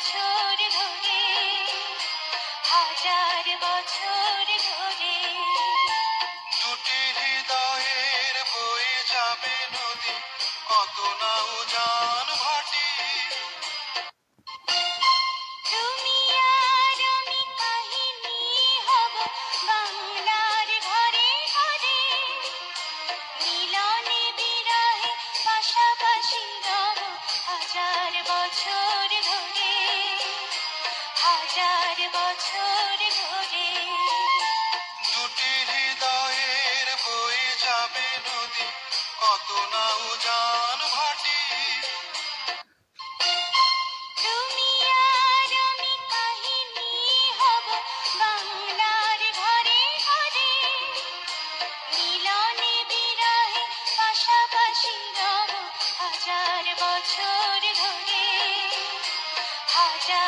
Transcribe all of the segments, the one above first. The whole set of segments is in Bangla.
বছর ধরে হাজার বছর ধরে হাজার বছর ধরে। দুটি হৃদয়ের বয়ে যাবে নদী কত না উজান ভাটি তুমি আর আমি কাহিনী হব বাংলার ঘরে ঘরে। মিলনে বিরহে পাশাপাশি রব হাজার বছর ধরে। হাজার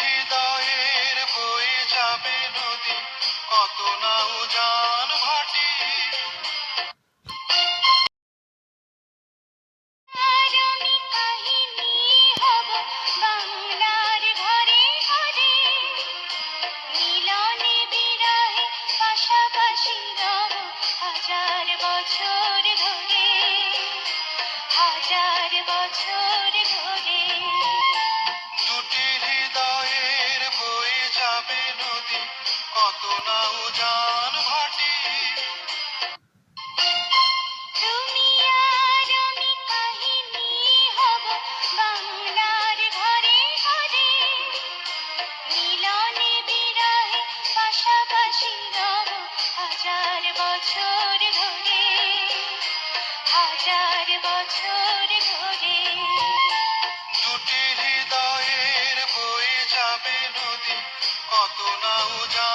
হৃদয়ের বয়ে যাবে নদী কত না হাজার বছর ধরে। দুটি হৃদয়ের বয়ে যাবে নদী কত না উজান। বছর ধরে। দুটি হৃদয়ের বই যাবে নদী। কত না উজান